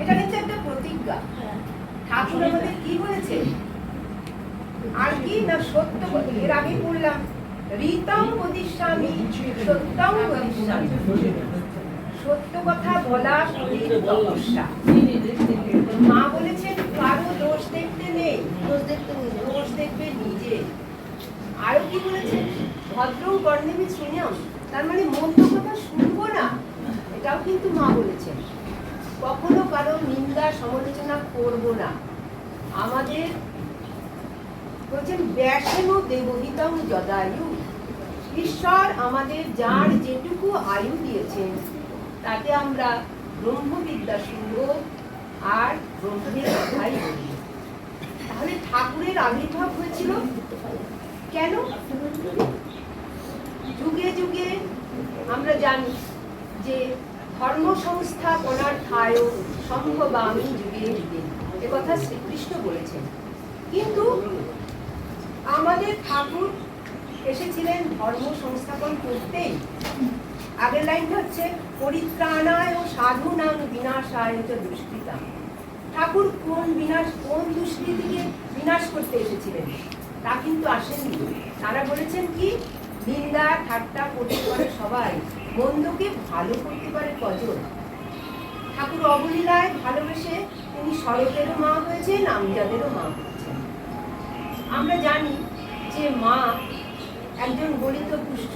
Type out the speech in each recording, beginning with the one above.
এটা কিন্তু একটা প্রতিজ্ঞা। ঠাকুর আমাদের কি বলেছে? আর কি না সত্য এর আগে বললাম রীতম বদিষ্যামি সত্যম সত্য কথা বলা তপস্যা। মা বলেছেন কারও দোষ দেখতে নেই দোষ দেখতে দোষ দেখবে নিজে। আরও কি বলেছেন? ভদ্র বর্ণেবী শুনিয়াম তার মানে মন্দ কথা শুনব না। এটাও কিন্তু মা বলেছেন। কখনো কারও নিন্দা, সমালোচনা করব না। আমাদের বলছেন, ব্যাসেন দেবহিতম যদায়ু। ঈশ্বর আমাদের যার যেটুকু আয়ু দিয়েছেন, তাতে আমরা ব্রহ্মবিদ্যা শুনব আর ব্রহ্মের কথাই তাহলে ঠাকুরের আবির্ভাব হয়েছিল? কেন? যুগে যুগে আমরা জানি যে ধর্ম সংস্থাপনার সম্ভবামী যুগে যুগে কথা শ্রীকৃষ্ণ বলেছেন। কিন্তু আমাদের ঠাকুর এসেছিলেন ধর্ম সংস্থাপন করতেই। আগের লাইনটা হচ্ছে, পরিত্রাণায় ও সাধুনাং বিনাশায় চ দুষ্কৃতা। ঠাকুর কোন বিনাশ, কোন দুষ্কৃতিকে বিনাশ করতে এসেছিলেন, তা কিন্তু আসেননি। তারা বলেছেন কি? নিন্দা, ঠাট্টা করতে পারে সবাই। মন্দকে ভালো করতে পারে কজন? ঠাকুর অবলীলায় ভালোবেসে তিনি শরতেরও মা হয়েছেন, আমজাদেরও মা হয়েছেন। আমরা জানি যে মা একজন গলিত, পুষ্ট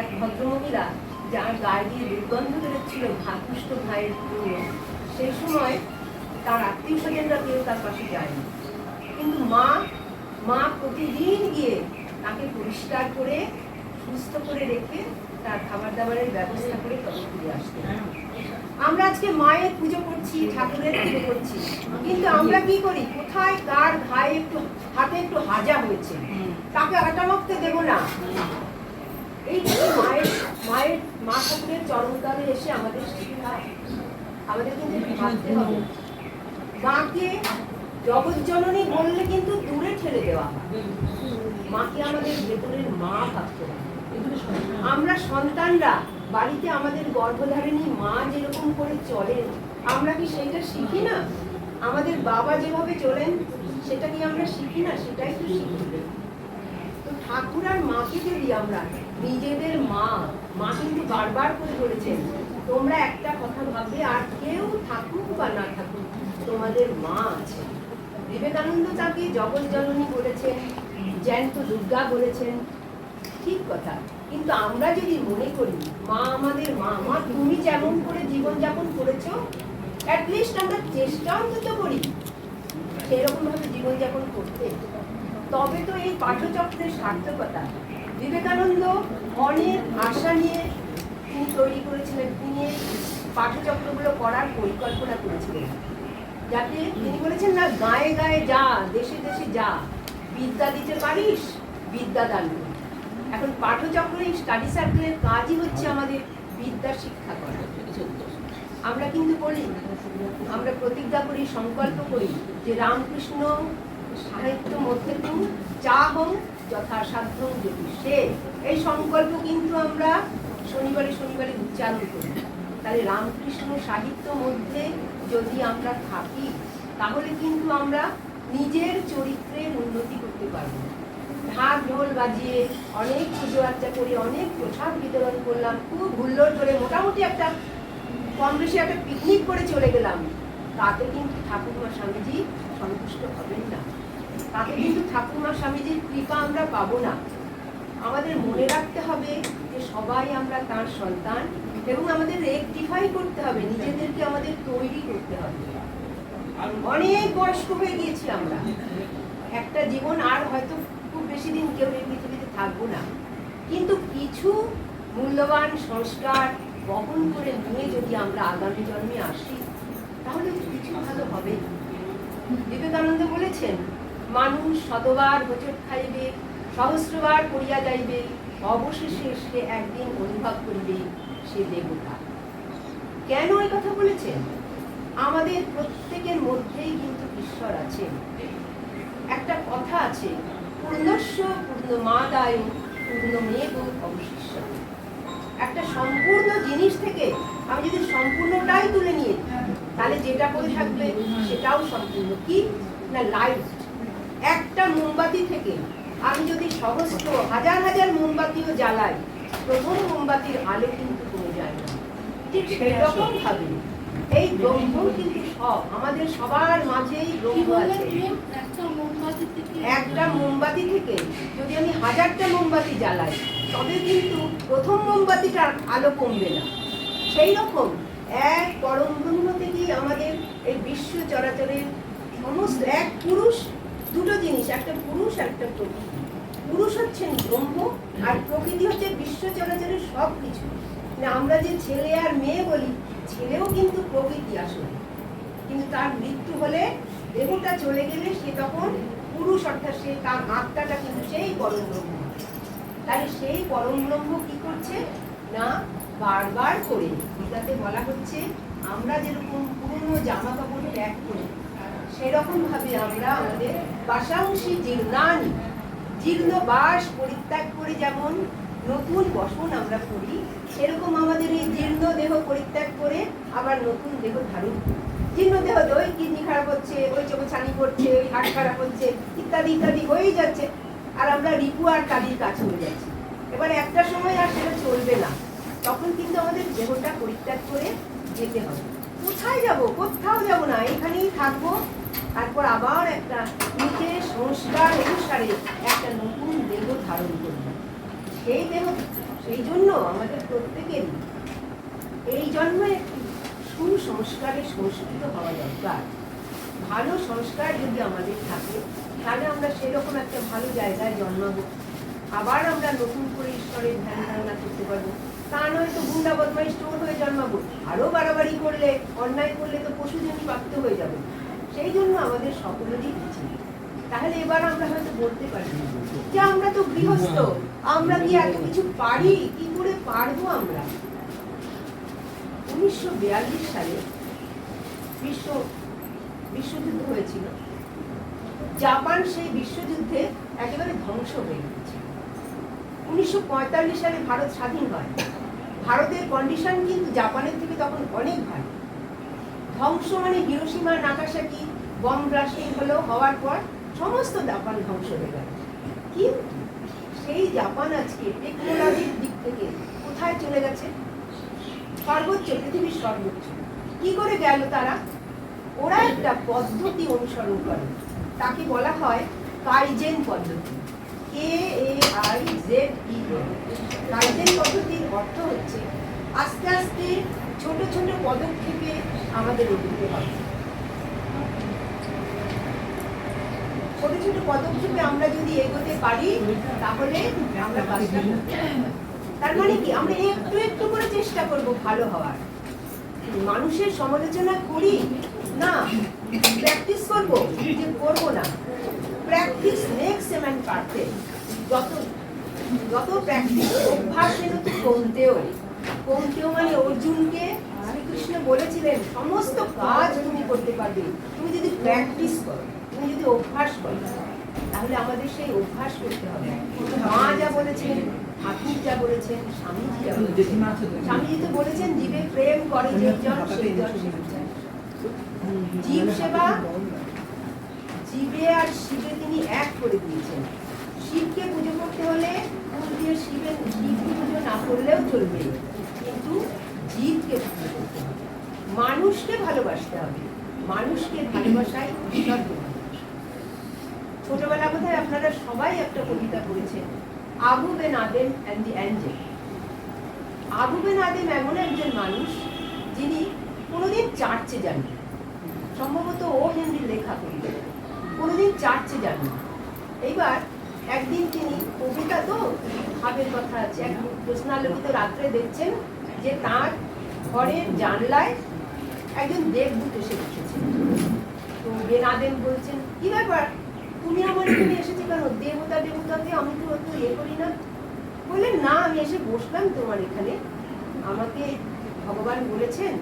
এক ভদ্রমহিলা, যার গায়ে দিয়ে দুর্গন্ধ বেরোচ্ছিল পুষ্ট ভাইয়ের জন্য সেই সময় তার আত্মীয় স্বজনরা কেউ তার পাশে যায়নি। কিন্তু মা মা প্রতিদিন গিয়ে তাকে পরিষ্কার করে সুস্থ করে রেখে তার খাবার দাবারের ব্যবস্থা করে তবে ফিরে আসতেন আমরা আজকে মায়ের পুজো করছি, ঠাকুরের পুজো করছি। কিন্তু আমরা কি করি? কোথায় কার ঘায়ে একটু, হাতে একটু হাজা হয়েছে। তাকে আটা মাখতে দেবো না। এই মায়ের মায়ের, মা ঠাকুরের চরণকালে এসে আমাদের আমাদের কিন্তু ভাবতে হবে। মাকে জগৎজননী বললে কিন্তু দূরে ঠেলে দেওয়া হয়। মাকে আমাদের ভেতরের মা ভাবতে হবে। আমরা সন্তানরা, বাড়িতে আমাদের গর্ভধারিণী মা যেরকম করে চলেন, আমরা কি সেইটা শিখি না? আমাদের বাবা যেভাবে চলেন, সেটা কি আমরা শিখি না? সেটাই তো শিখি। তো ঠাকুর আর মাকে যদি আমরা, নিজেদের মা মা কিন্তু বারবার করে বলেছেন, তোমরা একটা কথা ভাববে, আর কেউ থাকুক বা না থাকুক, তোমাদের মা আছে। বিবেকানন্দ তাকে জগৎ জননী বলেছেন, জ্যান্ত দুর্গা বলেছেন ঠিক কথা। কিন্তু আমরা যদি মনে করি, মা আমাদের মা মা, তুমি যেমন করে জীবনযাপন করেছ অ্যাটলিস্ট আমরা চেষ্টা অন্তত করি সেরকম ভাবে জীবনযাপন করতে। তবে তো এই পাঠচক্রের সার্থকতা। বিবেকানন্দ অনেক আশা নিয়ে তিনি তৈরি করেছিলেন তিনি পাঠচক্রগুলো করার পরিকল্পনা করেছিলেন। যাতে তিনি বলেছেন না, গায়ে গায়ে যা, দেশে দেশে যা। বিদ্যা দিতে পারিস, বিদ্যা দান কর। এখন পাঠচক্র এই স্টাডি সার্কেলের কাজই হচ্ছে আমাদের বিদ্যা, শিক্ষা করা। আমরা কিন্তু বলি, আমরা প্রতিজ্ঞা করি, সংকল্প করি যে রামকৃষ্ণ সাহিত্য মধ্যে তু চাহং যথাসাধ্য যদি সে। এই সংকল্প কিন্তু আমরা শনিবারে শনিবারে উচ্চারণ করি। তাহলে রামকৃষ্ণ সাহিত্য মধ্যে যদি আমরা থাকি, তাহলে কিন্তু আমরা নিজের চরিত্রের উন্নতি করতে পারব। ঢাক ঢোল বাজিয়ে অনেক পুজো আর্চা করে, অনেক প্রসাদ বিতরণ করলাম, খুব হুল্লোড় করে মোটামুটি একটা কম বেশি একটা পিকনিক করে চলে গেলাম। তাতে কিন্তু ঠাকুরমা স্বামীজি সন্তুষ্ট হবেন না। তাতে কিন্তু ঠাকুরমা স্বামীজির কৃপা আমরা পাবো না। আমাদের মনে রাখতে হবে যে সবাই আমরা তার সন্তান এবং আমাদের রেকটিফাই করতে হবে, নিজেদেরকে আমাদের তৈরি করতে হবে। অনেক বয়স্ক হয়ে গিয়েছি আমরা। একটা জীবন আর হয়তো খুব বেশি দিন কেউ পৃথিবীতে থাকব না। কিন্তু কিছু মূল্যবান সংস্কার বহন করে নিয়ে যদি আমরা আগামী জন্মে আসি, তাহলে কিছু ভালো হবে। বিবেকানন্দ বলেছেন, মানুষ শতবার হোঁচট খাইবে, সহস্রবার করিয়া যাইবে, অবশেষে সে একদিন অনুভব করিবে সে দেবতা। কেন এই কথা বলেছেন? আমাদের প্রত্যেকের মধ্যেই কিন্তু ঈশ্বর আছেন। একটা কথা আছে পূর্ণস্য পূর্ণ মাদায় পূর্ণ মেঘ অবশিষ্ট। একটা সম্পূর্ণ জিনিস থেকে আমি যদি সম্পূর্ণটাই তুলে নিয়ে তাহলে যেটা করে থাকবে সেটাও সম্পূর্ণ। কি? না লাইট একটা মোমবাতি থেকে আমি যদি সহস্র হাজার হাজার মোমবাতিও জ্বালাই প্রথম মোমবাতির আলো কিন্তু কমে যায় না। ঠিক সেই রকম ভাবে এই ব্রহ্ম কিন্তু সব আমাদের সবার মাঝেই ব্রহ্ম আছে? একটা মোমবাতি থেকে যদি আমি হাজারটা মোমবাতি জ্বালাই, তবে কিন্তু প্রথম মোমবাতিটার আলো কমবে না। সেই রকম এক পরম ব্রহ্ম থেকেই আমাদের এই বিশ্ব চরাচরের সমস্ত এক পুরুষ, দুটো জিনিস, একটা পুরুষ, একটা প্রকৃতি। পুরুষ হচ্ছেন ব্রহ্ম আর প্রকৃতি হচ্ছে বিশ্ব চরাচরের সব কিছু মানে আমরা যে ছেলে আর মেয়ে বলি, ছেলেও কিন্তু প্রকৃতি আসলে। কিন্তু তার মৃত্যু হলে দেহটা চলে গেলে সে তখন পুরুষ, অর্থাৎ সে তার আত্মাটা কিন্তু সেই পরম ব্রহ্ম তাহলে সেই পরম ব্রহ্ম কি করছে? না, বারবার করে। গীতাতে বলা হচ্ছে, আমরা যেরকম পুরনো জামা কাপড় ত্যাগ করি সেরকম ভাবে আমরা আমাদের বাসাংশী জীর্ণানি জীর্ণ বাস পরিত্যাগ করে যেমন নতুন বসন আমরা করি। সেরকম আমাদের এই জীর্ণ দেহ পরিত্যাগ করে আবার নতুন দেহ ধারণ করি। জীর্ণ দেহ তো ওই কিডনি খারাপ হচ্ছে, ওই চোখে ছানি পড়ছে, ওই হাট খারাপ হচ্ছে, ইত্যাদি ইত্যাদি হয়েই যাচ্ছে। আর আমরা রিপু আর কালির কাছে হয়ে যাচ্ছি। এবার একটা সময় আর সেটা চলবে না। তখন কিন্তু আমাদের দেহটা পরিত্যাগ করে যেতে হবে। কোথায় যাব? কোথাও যাব না। এখানেই থাকব। তারপর আবার একটা নিজের সংস্কার, অনুসারে একটা নতুন দেহ ধারণ করব। সেই দেহ সেই জন্য আমাদের প্রত্যেকেরই এই জন্মে একটি সুসংস্কারে সংস্কৃত হওয়া দরকার। ভালো সংস্কার যদি আমাদের থাকে, তাহলে আমরা সেরকম একটা ভালো জায়গায় জন্মাবো। আবার আমরা নতুন করে ঈশ্বরের ধ্যান ধারণা করতে পারব। তা নয় তো গুন্ডা বদমাই স্টোর হয়ে জন্মাবো। আরও বাড়াবাড়ি করলে, অন্যায় করলে তো পশুজনই প্রাপ্ত হয়ে যাবে। সেই জন্য আমাদের সকলেরই উচিত তাহলে এবার আমরা হয়তো বলতে পারি যে আমরা তো গৃহস্থ। আমরা কি এত কিছু পারি? কি করে পারব আমরা? উনিশশো বিয়াল্লিশ সালে বিশ্ব বিশ্বযুদ্ধ হয়েছিল। জাপান সেই বিশ্বযুদ্ধে একেবারে ধ্বংস হয়ে গেছে উনিশশো পঁয়তাল্লিশ সালে ভারত স্বাধীন হয়। ভারতের কন্ডিশন কিন্তু জাপানের থেকে তখন অনেক ভালো। ধ্বংস মানে হিরোসীমা নাগাসাকি বম ব্লাস্টিং হলো হওয়ার পর সমস্ত জাপান ধ্বংস হয়ে গেল। কিন্তু সেই জাপান আজকে টেকনোলজির দিক থেকে কোথায় চলে গেছে? সর্বোচ্চ পৃথিবীর সর্বোচ্চ। কি করে গেল তারা? ওরা একটা পদ্ধতি অনুসরণ করে। তাকে বলা হয় কাইজেন পদ্ধতি। K A I Z E kaizen পদ্ধতির অর্থ হচ্ছে আস্তে আস্তে ছোট ছোট পদক্ষেপে আমাদের এগোতে হবে। ছোট ছোট পদক্ষেপে আমরা যদি এগোতে পারি, তাহলে আমরা তার মানে কি? আমরা একটু একটু করে চেষ্টা করব ভালো হওয়ার। মানুষের সমালোচনা করি? না। প্র্যাকটিস করব? যে করব না। প্র্যাকটিস এ ম্যান পারফেক্ট যত যত প্র্যাকটিস অভ্যাস যেন তো কমতেও কমতেও মানে অর্জুনকে শ্রীকৃষ্ণ বলেছিলেন, সমস্ত কাজ তুমি করতে পারবে। তুমি যদি প্র্যাকটিস করো। তুমি যদি অভ্যাস করো তাহলে আমাদের সেই অভ্যাস করতে হবে। মা যা বলেছেন ঠাকুর যা বলেছেন স্বামীজি যা বলেছেন। স্বামীজি তো বলেছেন জীবে প্রেম করে যে জন সেই জন জীব সেবা জীবে আর শিবে তিনি এক করে দিয়েছেন। শিবকে পুজো করতে হলে ফুল দিয়ে শিবের শিবকে পুজো না করলেও চলবে। কিন্তু জীবকে পুজো করতে হবে। মানুষকে ভালোবাসতে হবে। মানুষকে ভালোবাসায় ঈশ্বরকে ভালোবাসা। ছোটবেলা বোধহয় আপনারা সবাই একটা কবিতা পড়েছেন, Abou Ben Adhem and the angel Abou Ben Adhem এমন একজন মানুষ যিনি কোনোদিন চার্চে যাননি। সম্ভবত ও হেনরির লেখা কবিতা কোনোদিন চার্চে যাননি। এইবার একদিন তিনি কবিতা তো ভাবের কথা আছে, এক প্রশ্নালোকিত রাত্রে দেখছেন যে তার ঘরের জানলায় একজন দেবদূত এসে বসেছে। তো বেনাদেম বলছেন, কি ব্যাপার? আমার এখানে কেন? দেবতা আমি তো অত ইয়ে করি না। বললেন, না, আমি এসে বসলাম তোমার এখানে। আমাকে ভগবান বলেছেন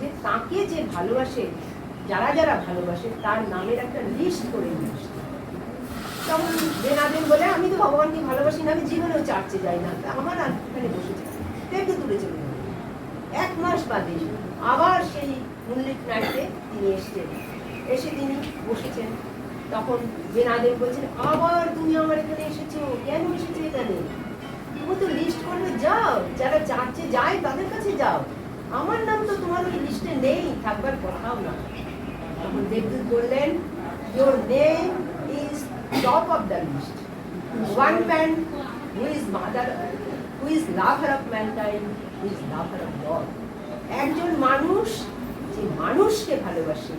যে, তাকে যে ভালোবাসে, যারা যারা ভালোবাসে, তার নামের একটা লিস্ট করে নিয়ে তখন বেনাদেম বলে, আমি তো ভগবানকে ভালোবাসি না, আমি জীবনেও চার্চে যাই না। আমার আর এখানে বসেছে একটু দূরে চলে এক মাস বাদে আবার সেই মুন্লিক নাইটে তিনি এসছেন। এসে তিনি বসেছেন। তখন বেনাদেব বলছেন, আবার তুমি আমার এখানে এসেছ? কেন এসেছ এখানে? তুমি তো লিস্ট করবে যাও। যারা চার্চে যায়, তাদের কাছে যাও। আমার নাম তো তোমার ওই লিস্টে নেই, থাকবার কথাও না। তখন দেবদূত বললেন, your name is top of the list. One man who is mother, who is lover of mankind, who is lover of God. একজন মানুষ, যে মানুষকে ভালোবাসে,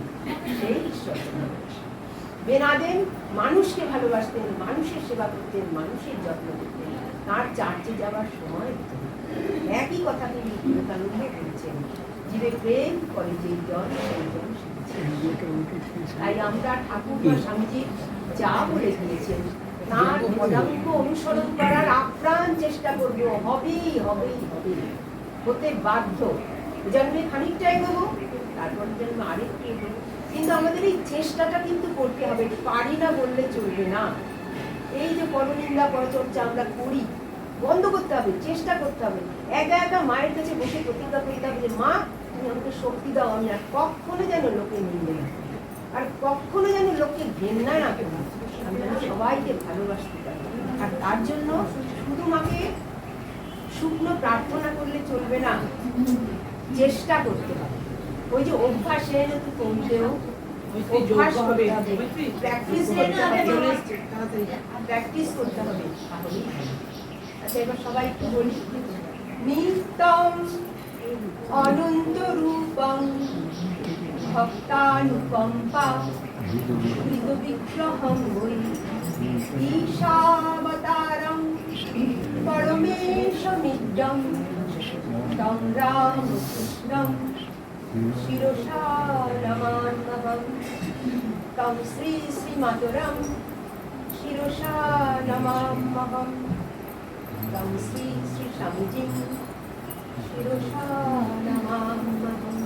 সেই ঈশ্বরকে ভালোবাসে বেনাদেন মানুষকে ভালোবাসতেন, মানুষের সেবা করতেন, মানুষের যত্ন করতেন। তার চার্চে যাওয়ার সময় একই কথা তিনি বিবেকানন্দ বলেছেন, জীবে প্রেম করে যে তাই আমরা ঠাকুর বা স্বামীজি যা বলে দিয়েছেন, তার পদাঙ্ক অনুসরণ করার আপ্রাণ চেষ্টা করব। হবেই হবেই হবে হতে বাধ্য। জন্মে খানিকটা এগোবো তারপর জন্মে আরেকটু এগোবো কিন্তু আমাদের এই চেষ্টাটা কিন্তু করতে হবে। পারি না বললে চলবে না। এই যে পরনিন্দা পরচর্চা আমরা করি, বন্ধ করতে হবে, চেষ্টা করতে হবে। একা একা মায়ের কাছে বসে প্রতিজ্ঞা করতে হবে যে, মা, তুমি আমাকে শক্তি দাও, আমি আর কখনো যেন লোকে নিন্দে না আর কখনো যেন লোককে ঘেন্না না করি। আমি যেন সবাইকে ভালোবাসতে পারি। আর তার জন্য শুধু মাকে শুকনো প্রার্থনা করলে চলবে না, চেষ্টা করতে হবে। ওই যে অভ্যাসে তুই কমতেও প্র্যাকটিস করতে হবে। আচ্ছা এবার সবাই একটু বলি। নিত্যম অনন্ত ভক্তানুকম্পা বিগ্রহম ঈশাবতারম নমান্মহম তং শ্রী শ্রীমাতরম শিরসা নমাম্যহম তং শ্রী শ্রী স্বামীজিং শিরসা নমাম্যহম